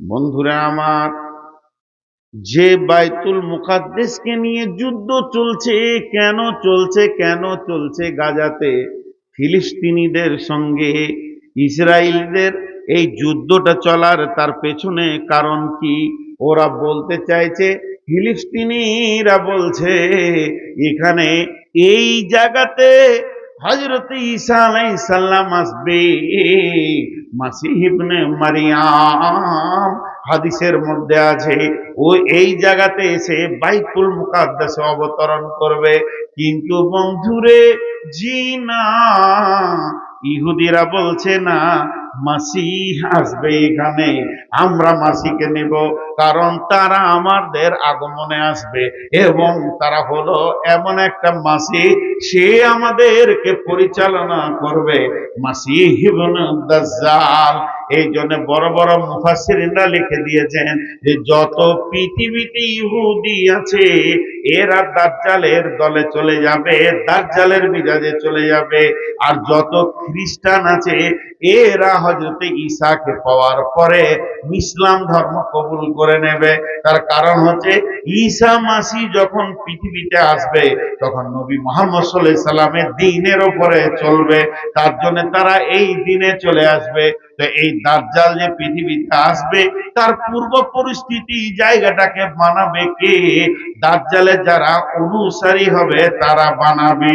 বন্ধুরা আমার, যে বাইতুল মুকাদ্দেসকে নিয়ে যুদ্ধ চলছে, কেন চলছে কেন চলছে গাজাতে, ফিলিস্তিনিদের সঙ্গে ইসরায়েলদের এই যুদ্ধটা চলার তার পেছনে কারণ কি? ওরা বলতে চাইছে, ফিলিস্তিনিরা বলছে, এখানে এই জায়গাতে হজরত ঈসা আলাইহিস সালাম আসবে। মাসিহ ইবনে মারিয়াম। হাদিসের মধ্যে আছে, ও এই জায়গাতে এসে বাইকুল মুকাদ্দাসে অবতরণ করবে। কিন্তু বন্ধুরে, জি না। ইহুদিরা বলছে, না মাসি আসবে এখানে, আমরা মাসিকে নেব। কারণ তারা আমাদের আগমনে আসবে এবং তারা হলো এমন একটা মাসি সে আমাদেরকে পরিচালনা করবে। মাসিহ ইবনে দাজ্জাল এই জন্য বড় বড় মুফাসসিরিনরা লিখে দিয়েছেন যে, যত পৃথিবীতে ইহুদি আছে, এরা দাজ্জালের দলে চলে যাবে, দাজ্জালের মিজাজে চলে যাবে। আর যত খ্রিস্টান আছে, এরা হজরতে ঈসাকে পাওয়ার পরে ইসলাম ধর্ম কবুল করে নেবে। তার কারণ হচ্ছে, ঈসা মাসি যখন পৃথিবীতে আসবে, তখন নবী মোহাম্মদ সাল্লাল্লাহু সাল্লামের দিনের ওপরে চলবে। তার জন্য তারা এই দিনে চলে আসবে। তো এই দাজ্জাল যে পৃথিবীতে আসবে, তার পূর্ব পরিস্থিতি জায়গাটাকে বানাবে কে? দাজ্জালের যারা অনুসারী হবে, তারা বানাবে।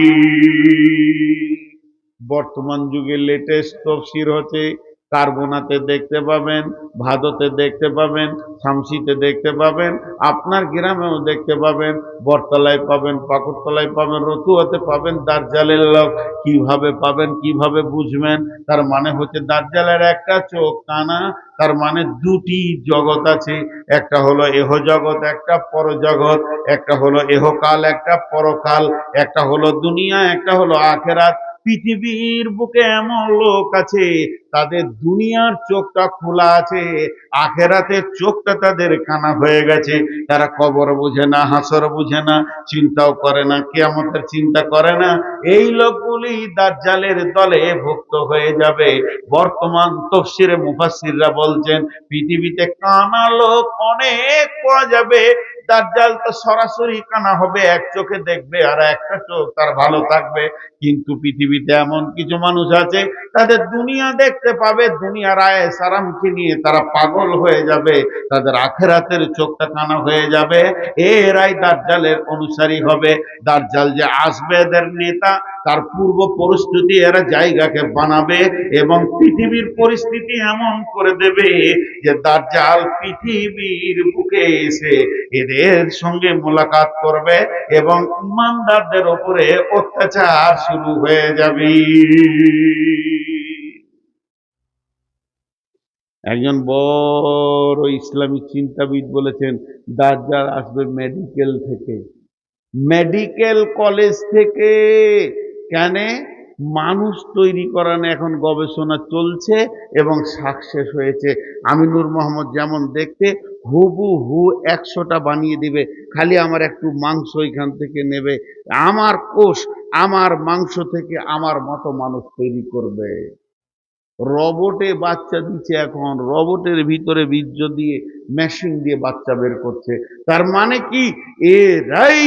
বর্তমান যুগে লেটেস্ট তফসির হচ্ছে কার্বোনাতে দেখতে পাবেন, ভাদতে দেখতে পাবেন, শামসিতে দেখতে পাবেন, আপনার গ্রামেও দেখতে পাবেন, বটতলায় পাবেন, পাকুড়তলায় পাবেন, রতুয়াতে পাবেন, দার্জালের লোক কীভাবে পাবেন, কীভাবে বুঝবেন, তার মানে হচ্ছে দার্জালের একটা চোখ কানা তার মানে দুটি জগৎ আছে, একটা হলো এহ জগৎ, একটা পর জগৎ একটা হলো এহকাল একটা পরকাল, একটা হলো দুনিয়া, একটা হলো আখেরাত পৃথিবীর বুকে এমন লোক আছে, তাদের দুনিয়ার চোখটা খোলা আছে, আখেরাতের চোখটা তাদের কানা হয়ে গেছে। তারা কবর বুঝে না, হাসর বুঝে না, চিন্তাও করে না, কেয়ামতের চিন্তা করে না। এই লোকগুলি দাজ্জালের দলে ভুক্ত হয়ে যাবে। বর্তমান তফসিরে মুফাসসিররা বলছেন, পৃথিবীতে কানা লোক অনেক পাওয়া যাবে দাজ্জাল তো সরাসরি কানা হবে, এক চোখে দেখবে আর একটা চোখ তার ভালো থাকবে। কিন্তু পৃথিবীতে এমন কিছু মানুষ আছে, তাদের দুনিয়া দেখতে পাবে, দুনিয়ার আয় সারামকে নিয়ে তারা পাগল হয়ে যাবে, তাদের আখেরাতের চোখটা কানা হয়ে যাবে এরাই দাজ্জালের অনুসারী হবে। দাজ্জাল যে আসবে এদের নেতা, তার পূর্ব পরিস্থিতি এরা জায়গাকে বানাবে এবং পৃথিবীর পরিস্থিতি এমন করে দেবে যে দাজ্জাল পৃথিবীর বুকে এসে এদের সঙ্গে মোলাকাত করবে এবং ইমানদারদের উপরে অত্যাচার শুরু হয়ে যাবে। একজন বড় ইসলামিক চিন্তাবিদ বলেছেন, দাজ্জাল আসবে মেডিকেল থেকে। মেডিকেল কলেজ থেকে। কেন? মানুষ তৈরি করানো এখন গবেষণা চলছে এবং সাকসেস হয়েছে। আমিনুর মোহাম্মদ যেমন দেখতে হুবু হু একশোটা বানিয়ে দিবে, খালি আমার একটু মাংস এখান থেকে নেবে। আমার কোষ, আমার মাংস থেকে আমার মতো মানুষ তৈরি করবে। রবটে বাচ্চা দিচ্ছে এখন, রবটের ভিতরে বীর্য দিয়ে, মেশিন দিয়ে বাচ্চা বের করছে। তার মানে কি? এরাই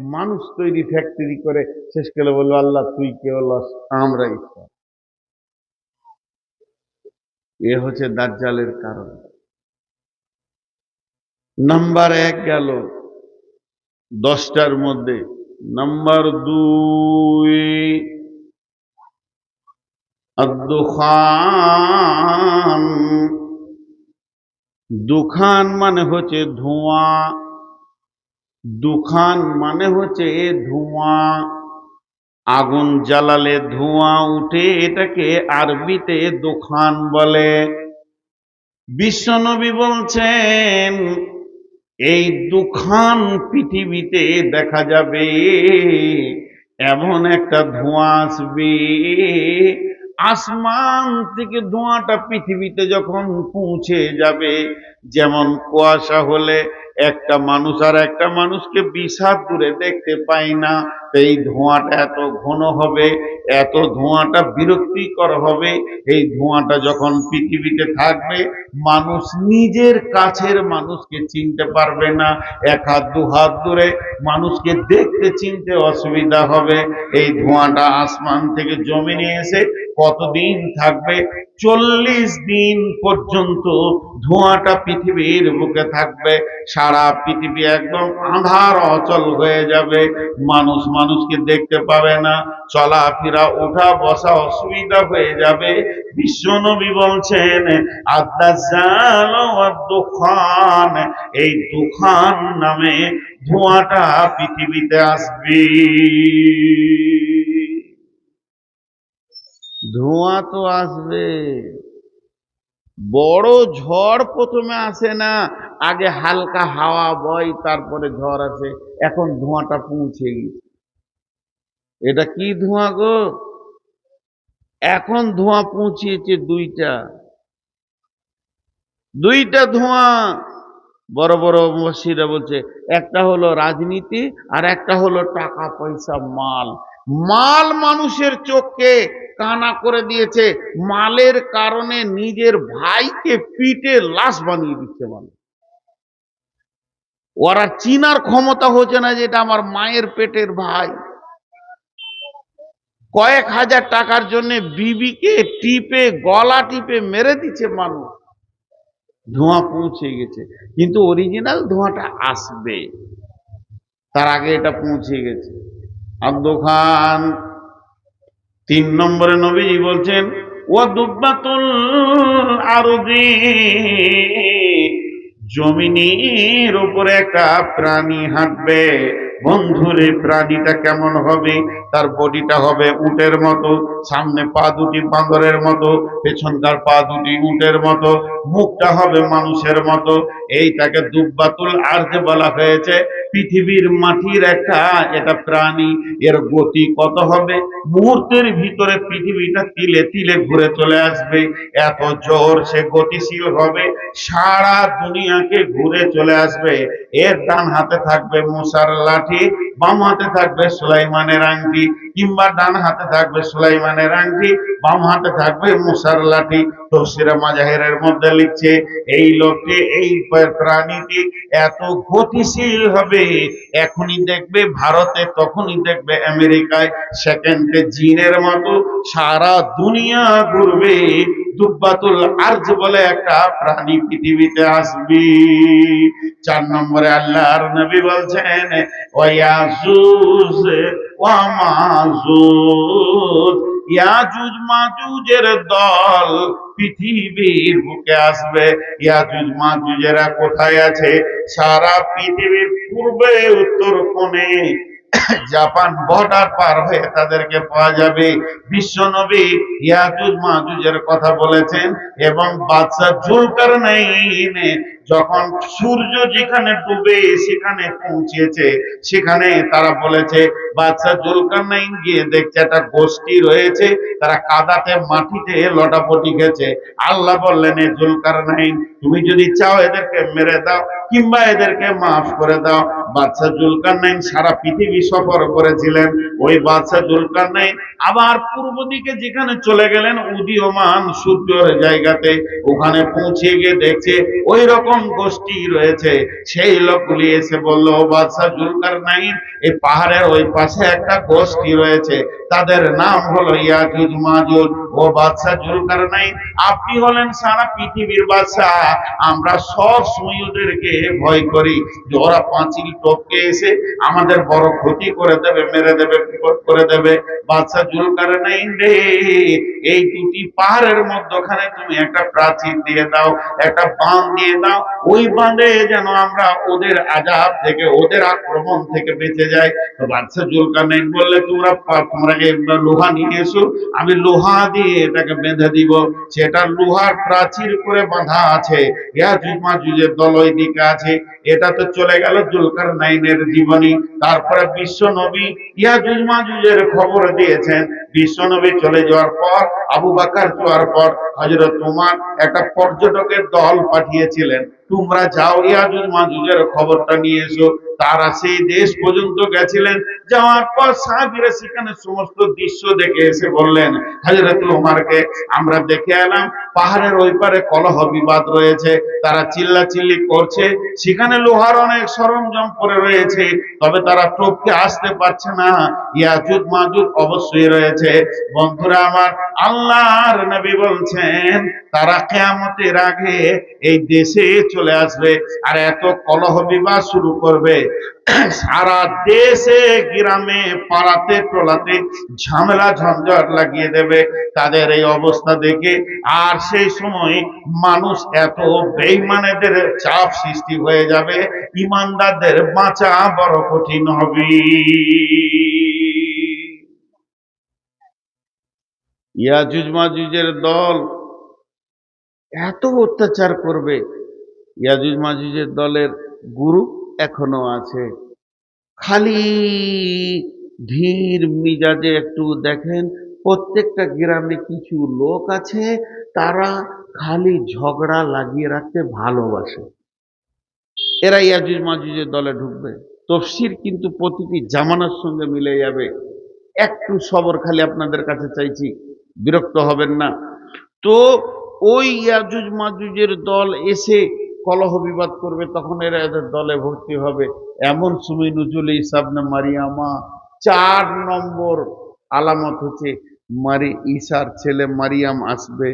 মানুষ তৈরি ফ্যাক্টরি করে, শেষ করে বলল, আল্লাহ, তুই কে হলাস আমরা ঈশ্বর। এ হচ্ছে দাজ্জালের কারণ। নাম্বার এক গেল দশটার মধ্যে। নাম্বার দুই দুখান মানে হচ্ছে ধোঁয়া। দুখান মানে হচ্ছে ধোঁয়া, আগুন জ্বালালে ধোঁয়া উঠে এটাকে আরবিতে দুখান বলে। বিশ্বনবী বলছেন, এই দুখান পৃথিবীতে দেখা যাবে, এমন একটা ধোঁয়া আসবে। আসমান থেকে ধোঁয়াটা পৃথিবীতে যখন পৌঁছে যাবে, যেমন কুয়াশা হলে একটা মানুষ আর একটা মানুষকে বিষাদ দূরে দেখতে পাই না। এই ধোঁয়াটা এত ঘন হবে, এত ধোঁয়াটা বিরক্তিকর হবে, এই ধোঁয়াটা যখন পৃথিবীতে থাকবে, মানুষ নিজের কাছের মানুষকে চিনতে পারবে না। এক হাত, দু হাত দূরে মানুষকে দেখতে, চিনতে অসুবিধা হবে। এই ধোঁয়াটা আসমান থেকে জমিনে এসে কতদিন থাকবে? চল্লিশ দিন পর্যন্ত ধোঁয়াটা পৃথিবীর বুকে থাকবে। সারা পৃথিবী একদম আধার অচল হয়ে যাবে। মানুষ মানুষকে দেখতে পাবে না। চলাফেরা, ওঠা, বসা অসুবিধা হয়ে যাবে। বিশ্বনবী বলছেন দুখান। এই দুখান নামে ধোঁয়াটা পৃথিবীতে আসবে। ধোঁয়া তো আসবে। বড় ঝড় প্রথমে আসে না, আগে হালকা হাওয়া, বয়, তারপরে ঝড় আসে। এখন ধোঁয়াটা পৌঁছে গেছে এটা কি ধোঁয়া গো? এখন ধোঁয়া পৌঁছিয়েছে দুইটা। দুইটা ধোঁয়া। বড় বড় মসজিদরা বলছে, একটা হলো রাজনীতি আর একটা হলো টাকা, পয়সা, মাল। মাল মানুষের চোখকে কানা করে দিয়েছে। মালের কারণে নিজের ভাইকে পিটে লাশ বানিয়ে দিচ্ছে মানুষ ওরা চিনার ক্ষমতা হচ্ছে না যেটা আমার মায়ের পেটের ভাই। কয়েক হাজার টাকার জন্য বিবিকে টিপে, গলা টিপে মেরে দিচ্ছে মানুষ। ধোঁয়া পৌঁছে গেছে। কিন্তু অরিজিনাল ধোঁয়াটা আসবে। তার আগে এটা পৌঁছে গেছে। আব্দু খান তিন নম্বরে নবীজি বলছেন ও দুব্বাতুল আরদি জমিনের উপরে একটা প্রাণী হাঁটবে। বন্ধুরে, প্রাণীটা কেমন হবে? তার বডিটা হবে উটের মতো, সামনে পা দুটি বাঁদরের মতো পেছনকার পা দুটি উটের মতো, মুখটা হবে মানুষের মতো। এইটাকে দুব্বাতুল আর্জে বলা হয়েছে। পৃথিবীর মাটির একটা, এটা প্রাণী, এর গতি কত হবে? মুহূর্তের ভিতরে পৃথিবীটা তিলে তিলে ঘুরে চলে আসবে। এত জোর সে গতিশীল হবে, সারা দুনিয়াকে ঘুরে চলে আসবে। এর ডান হাতে থাকবে মশার লাঠি, বাম হাতে থাকবে সুলাইমানের আংটি। কিংবা ডান হাতে থাকবে সুলাইমানের আংটি, বাম হাতে থাকবে মুসার লাঠি। তফসিরা মাজাহের মধ্যে লিখছে, এই লোকটি, এই প্রাণীটি এত গতিশীল হবে, এখনই দেখবে ভারতে, তখনই দেখবে আমেরিকায়, সেকেন্ডে জিনের মতো সারা দুনিয়া ঘুরবে। দুব্বাতুল আর্জ বলে একটা প্রাণী পৃথিবীতে আসবে। চার নম্বরে আল্লাহর নবী বলছেন ওয়াজুজ ওয়া ইয়াজুজ মাজুজের দল পৃথিবীর বুকে আসবে। ইয়াজুজ মাজুজেরা কোথায় আছে? সারা পৃথিবীর পূর্বে, উত্তর কোণে। জাপান বর্ডার পার হয়ে তাদেরকে পাওয়া যাবে। বিশ্ব নবী ইয়াজুজ মাজুজের কথা বলেছেন এবং বাদশা জুলকার যখন সূর্য যেখানে ডুবে সেখানে পৌঁছেছে, সেখানে তারা বলেছে বাদশা জুলকার গিয়ে দেখছে একটা গোষ্ঠী রয়েছে, তারা কাদাতে মাটিতে লটাপটি গেছে আল্লাহ বললেন, এ জুলকার তুমি যদি চাও এদেরকে মেরে দাও কিংবা এদেরকে মাফ করে দাও বাদশা জুলকার সারা পৃথিবী সফর করেছিলেন। ওই বাদশা জুলকার আবার পূর্ব দিকে যেখানে চলে গেলেন, উদীয়মান সূর্যের জায়গাতে ওখানে পৌঁছে গিয়ে দেখছে ওই রকম গোষ্ঠী রয়েছে। সেই লোকগুলি এসে বলল বাদশাহ জুলকার নাইন এই পাহাড়ের ওই পাশে একটা গোষ্ঠী রয়েছে। তাদের নাম হলো ইয়াজুজ মাজুজ ও বাদশাহ জুলকার নাইন আপনি হলেন সারা পৃথিবীর বাদশাহ। আমরা সব ভয় করি ওরা পাঁচিল টপকে এসে আমাদের বড় ক্ষতি করে দেবে, মেরে দেবে, বিপদ করে দেবে। বাদশাহ জুলকার নাইন রে। এই দুটি পাহাড়ের মধ্যখানে তুমি একটা প্রাচীর দিয়ে দাও, একটা বাঁধ দিয়ে দাও। ওই বাঁধে যেন আমরা ওদের আজাব থেকে, ওদের আক্রমণ থেকে বেঁচে যাই। তো বাদশাহ জুলকার নাইন বললে তোমরা তোমরা লোহা নিয়ে এসো? আমি লোহা দিয়ে এটাকে বেঁধে দিব। সেটা লোহার প্রাচীর করে বাঁধা আছে। ইয়াজুজ মাজুজের দল ওই দিকে আছে। এটা তো চলে গেল জুলকার নাইনের জীবনী। তারপরে বিশ্ব নবী ইয়াজুজ মাজুজের খবর দিয়েছেন। বিশ্ব নবী চলে যাওয়ার পর, আবু বাকার যাওয়ার পর হজরত উমার একটা পর্যটকের দল পাঠিয়েছিলেন। তোমরা যাও ইয়াজুজ মাজুজের খবরটা নিয়ে এসো। তারা সেই দেশ পর্যন্ত গেছিলেন, যাওয়ার পর সাহাবিরা সেখানে সমস্ত দৃশ্য দেখে এসে বললেন হাজরত উমারকে আমরা দেখে এলাম, পাহাড়ের ওই পারে কলহ বিবাদ রয়েছে, তারা চিল্লা চিল্লি করছে, সেখানে লোহার অনেক সরঞ্জাম পড়ে রয়েছে, তবে তারা টপকে আসতে পারছে না। ইয়াজুদ মাজুদ অবশ্যই রয়েছে। বন্ধুরা আমার আল্লাহর নবী বলছেন তারা কেয়ামতের আগে এই দেশে চলে আসবে আর এত কলহ বিবাদ শুরু করবে। সারা দেশে গ্রামে পাড়াতে টোলাতে ঝামেলা ঝঞ্ঝট লাগিয়ে দেবে। তাদের এই অবস্থা দেখে আর সেই সময় মানুষ এত বেইমানেদের চাপ সৃষ্টি হয়ে যাবে। ইমানদারদের বাঁচা বড় কঠিন হবে। ইয়াজুজ মাজুজের দল এত অত্যাচার করবে। ইয়াজুজ মাজুজের দলের গুরু এখনও আছে। খালি ধীর মিজাজে একটু দেখেন, প্রত্যেকটা গ্রামে কিছু লোক আছে, তারা খালি ঝগড়া লাগিয়ে রাখতে ভালোবাসে। এরা ইয়াজুজ মাজুজের দলে ঢুকবে। তফসির কিন্তু প্রতিটি জামানার সঙ্গে মিলে যাবে। একটু সবর খালি আপনাদের কাছে চাইছি, বিরক্ত হবেন না। তো ওই ইয়াজুজ মাজুজের দল এসে কলহ বিবাদ করবে, তখন এরা এদের দলে ভর্তি হবে। এমন সময় নজরুল ইসাবনে মারিয়ামা, চার নম্বর আলামত হচ্ছে মারি ঈশার ছেলে মারিয়াম আসবে।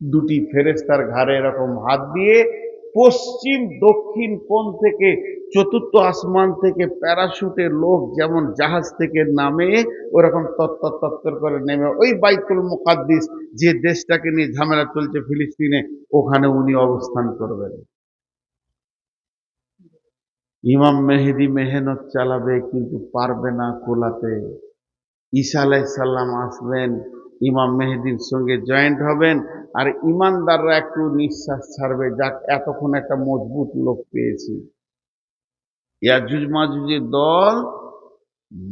দুটি ফেরেস্তার ঘাড়ে এরকম হাত দিয়ে পশ্চিম দক্ষিণ কোণ থেকে চতুর্থ আসমান থেকে প্যারাশুটে লোক যেমন জাহাজ থেকে নামে, ওরকম তত্তর তত্তর করে নেমে। ওই বাইতুল মুকাদ্দিস যে দেশটাকে নিয়ে ঝামেলা চলছে ফিলিস্তিনে, ওখানে উনি অবস্থান করবেন। ইমাম মেহেদি মেহনত চালাবে কিন্তু পারবে না কোলাতে। ঈসা আলাইসাল্লাম আসবেন, ইমাম মেহেদির সঙ্গে জয়েন্ট হবেন, আর ইমানদাররা একটু নিঃশ্বাস ছাড়বে, যাক এতক্ষণ একটা মজবুত লোক পেয়েছি। ইয়াজুজ মাজুজের দল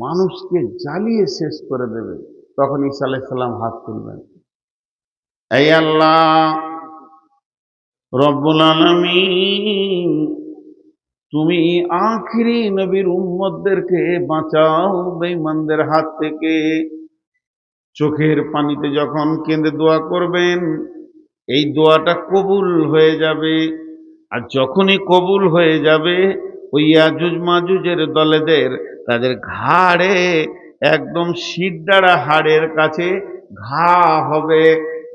মানুষকে জ্বালিয়ে শেষ করে দেবে, তখন ঈসা আলাইসাল্লাম হাত তুলবেন। এই আল্লাহ রব্বুল তুমি আখিরি নবীর উম্মদদেরকে বাঁচাও, বেঈমানদের হাত থেকে। চোখের পানিতে যখন কেঁদে দোয়া করবেন, এই দোয়াটা কবুল হয়ে যাবে। আর যখনই কবুল হয়ে যাবে ওই ইয়াজুজ মাজুজের দলেদের তাদের ঘাড়ে, একদম শিরদাঁড়া হাড়ের কাছে ঘা হবে।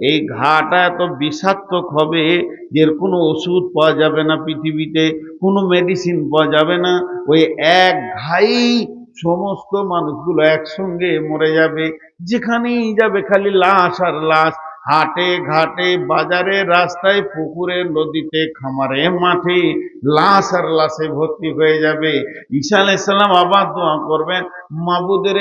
এই ঘাটা এত বিষাক্তক হবে যে কোনো ওষুধ পাওয়া যাবে না পৃথিবীতে, কোনো মেডিসিন পাওয়া যাবে না। ওই এক ঘাই সমস্ত মানুষগুলো একসঙ্গে মরে যাবে, যেখানেই যাবে খালি লাশ আর লাশ। হাটে ঘাটে, বাজারে রাস্তায়, পুকুরে, নদীতে, খামারে, মাঠে লাশ আর লাশে ভর্তি হয়ে যাবে। ঈশা আলাইসাল্লাম আবার দোয়া করবেন, মাবুদের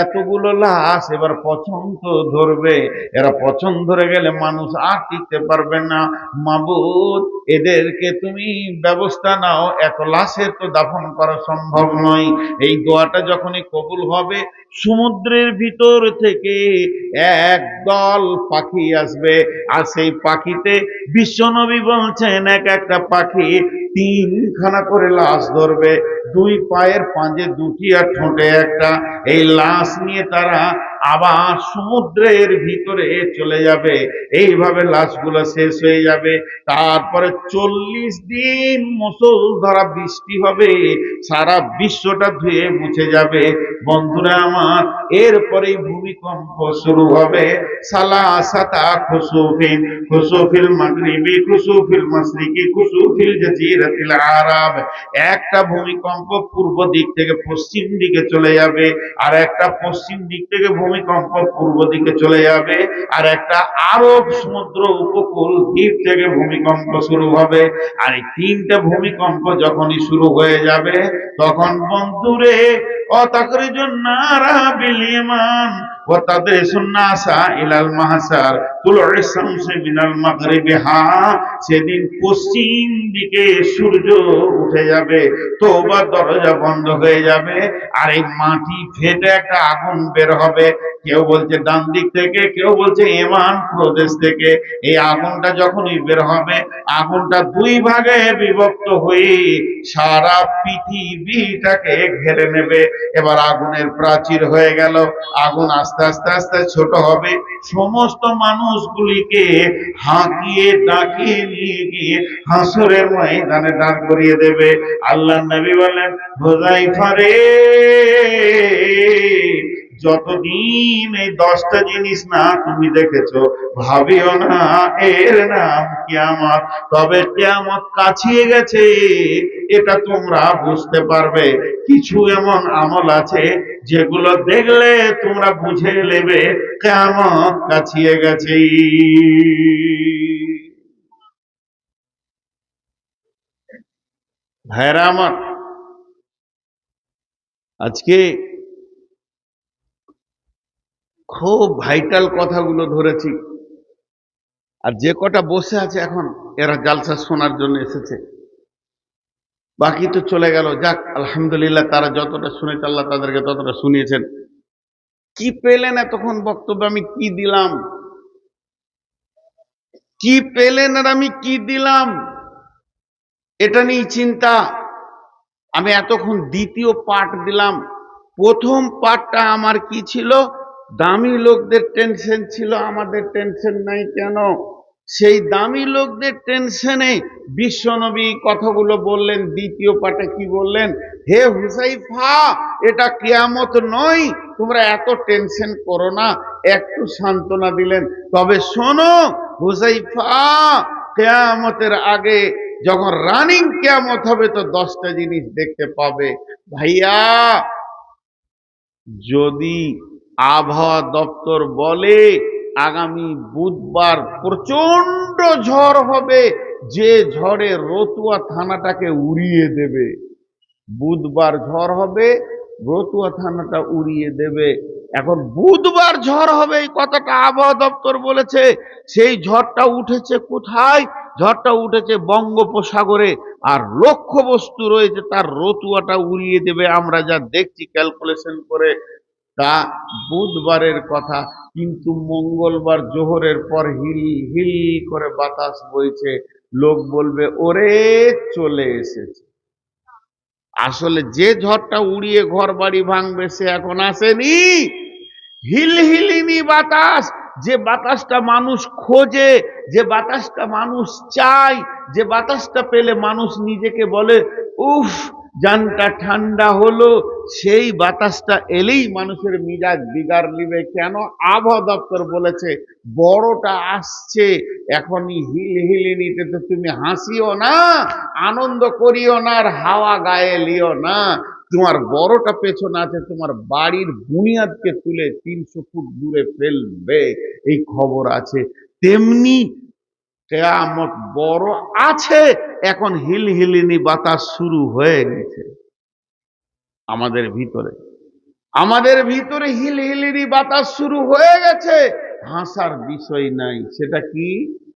এতগুলো লাশ এবার পছন্দ ধরবে। এরা পছন্দ ধরে গেলে মানুষ আর টিকতে পারবে না। মাবুদ এদেরকে তুমি ব্যবস্থা নাও, এত লাশের তো দাফন করা সম্ভব নয়। এই দোয়াটা যখনই কবুল হবে, সমুদ্রের ভিতর থেকে এক দল পাখি আসবে। আর সেই পাখিতে বিশ্বনবী বলছেন, এক একটা পাখি তিনখানা করে লাশ ধরবে। দুই পায়ের পাঁজে দুটি আর ঠোঁটে একটা। এই লাশ নিয়ে তারা আবার সমুদ্রের ভিতরে চলে যাবে। এইভাবে লাশগুলো শেষ হয়ে যাবে। তারপরে চল্লিশ দিন মুসল ধরা বৃষ্টি হবে। সারা বিশ্বটা ধুয়ে মুছে যাবে। বন্ধুরা আমার, এরপরেই ভূমিকম্প শুরু হবে। সালা সাতা খুসুফিন, খুসুফিল মাগরিবি, খুসুফিল মাসরিকি খুসুফিল জাজিরাতিল আরব। একটা ভূমিকম্প পূর্ব দিক থেকে পশ্চিম দিকে চলে যাবে। আর একটা পশ্চিম দিক থেকে ভূমিকম্প পূর্ব দিকে চলে যাবে আর একটা আরব সমুদ্র উপকূল দ্বীপ থেকে ভূমিকম্প শুরু হবে। আর এই তিনটা ভূমিকম্প যখনই শুরু হয়ে যাবে, তখন বন্ধুরে অতাকরিজুন নারা বিল ও তাদের তাদরিসুন নাসা ইলাল মাহসার তুলুই শামসি মিনাল মাগরিবি হা সেদিন পশ্চিম দিকে সূর্য উঠে যাবে তওবা দরজা বন্ধ হয়ে যাবে, আর এই মাটি ফেটে একটা আগুন বের হবে। কেউ বলছে ডান দিক থেকে, কেউ বলছে এমান প্রদেশ থেকে। এই আগুনটা যখনই বের হবে, আগুনটা দুই ভাগে বিভক্ত হয়ে সারা পৃথিবীটাকে ঘেরে নেবে। এবার আগুনের প্রাচীর হয়ে গেল, আগুন আস্তে আস্তে আস্তে ছোট হবে। সমস্ত মানুষগুলিকে হাঁকিয়ে, ডাকিয়ে নিয়ে গিয়ে হাসরের ময়দানে দাঁড় করিয়ে দেবে। আল্লাহ নবী বলেন হোজাইফা রে যতদিন এই দশটা জিনিস না তুমি দেখেছ, ভাবিও না এর নাম কিয়ামত তবে কিয়ামত কাছিয়ে গেছে, এটা তোমরা বুঝতে পারবে। কিছু এমন আমল আছে যেগুলো দেখলে তোমরা বুঝে নেবে, কিয়ামত কাছিয়ে গেছে। ভাইরা আমার, আজকে খুব ভাইটাল কথাগুলো ধরেছি। আর যে কটা বসে আছে এখন, এরা জালসা শোনার জন্য এসেছে। বাকি তো চলে গেল। যাক, আলহামদুলিল্লাহ, তারা যতটা শুনেছে, আল্লাহ তাদেরকে ততটা শুনিয়েছেন। কি পেলেন এতক্ষণ বক্তব্য? আমি কি দিলাম? কি পেলেন আর আমি কি দিলাম? এটা নিয়ে চিন্তা। আমি এতক্ষণ দ্বিতীয় পার্ট দিলাম। প্রথম পাঠটা আমার কি ছিল? দামি লোকদের টেনশন ছিল, আমাদের টেনশন নাই কেন? সেই দামি লোকদের টেনশনে বিশ্বনবী কথাগুলো বললেন, দ্বিতীয় পার্টে কি বললেন? হে হুসাইফা, এটা কিয়ামত নয়, তোমরা এত টেনশন করো না, একটু সান্ত্বনা দিলেন। তবে শোনো, হুসাইফা, কেয়ামতের আগে যখন রানিং কেয়ামত হবে, তো দশটা জিনিস দেখতে পাবে। ভাইয়া, যদি আবহাওয়া দপ্তর বলে আগামী বুধবার প্রচণ্ড ঝড় হবে। যে ঝড়ে রতুয়া থানাটাকে উড়িয়ে দেবে। বুধবার ঝড় হবে, রতুয়া থানাটা উড়িয়ে দেবে। এখন বুধবার ঝড় হবে এই কথাটা আবহাওয়া দপ্তর বলেছে। সেই ঝড়টা উঠেছে কোথায়? ঝড়টা উঠেছে বঙ্গোপসাগরে। আর লক্ষ্য বস্তু রয়েছে, তার রতুয়াটা উড়িয়ে দেবে। আমরা যা দেখছি, ক্যালকুলেশন করে তা বুধবারের কথা, কিন্তু মঙ্গলবার জোহরের পর হিল হিল করে বাতাস বইছে। লোক বলবে, ওরে, চলে এসেছে। আসলে যে ঝড়টা উড়িয়ে ঘর বাড়ি ভাঙবে, সে এখন আসেনি। হিল, হিলিনি বাতাস। যে বাতাসটা মানুষ খোঁজে, যে বাতাসটা মানুষ চায়, যে বাতাসটা পেলে মানুষ নিজেকে বলে, উফ, জানটা ঠান্ডা হলো। সেই বাতাসটা এলেই মানুষের মিজাজ বিগার নিবে। কেন? আবহাওয়া দপ্তর বলেছে, বড়টা আসছে, এখনই হিল হিলিনিতে তো তুমি হাসিও না, আনন্দ করিও না, আর হাওয়া গায়ে লিও না। তোমার বড়টা পেছনে আছে, তোমার বাড়ির বুনিয়াদকে তুলে তিনশো ফুট দূরে ফেলবে, এই খবর আছে। তেমনি কেয়ামত বড় আছে, এখন হিল হিলিনি বাতাস শুরু হয়ে গেছে। আমাদের ভিতরে আমাদের ভিতরে হিল হিলিনি বাতাস শুরু হয়ে গেছে, হাসার বিষয় নাই। সেটা কি?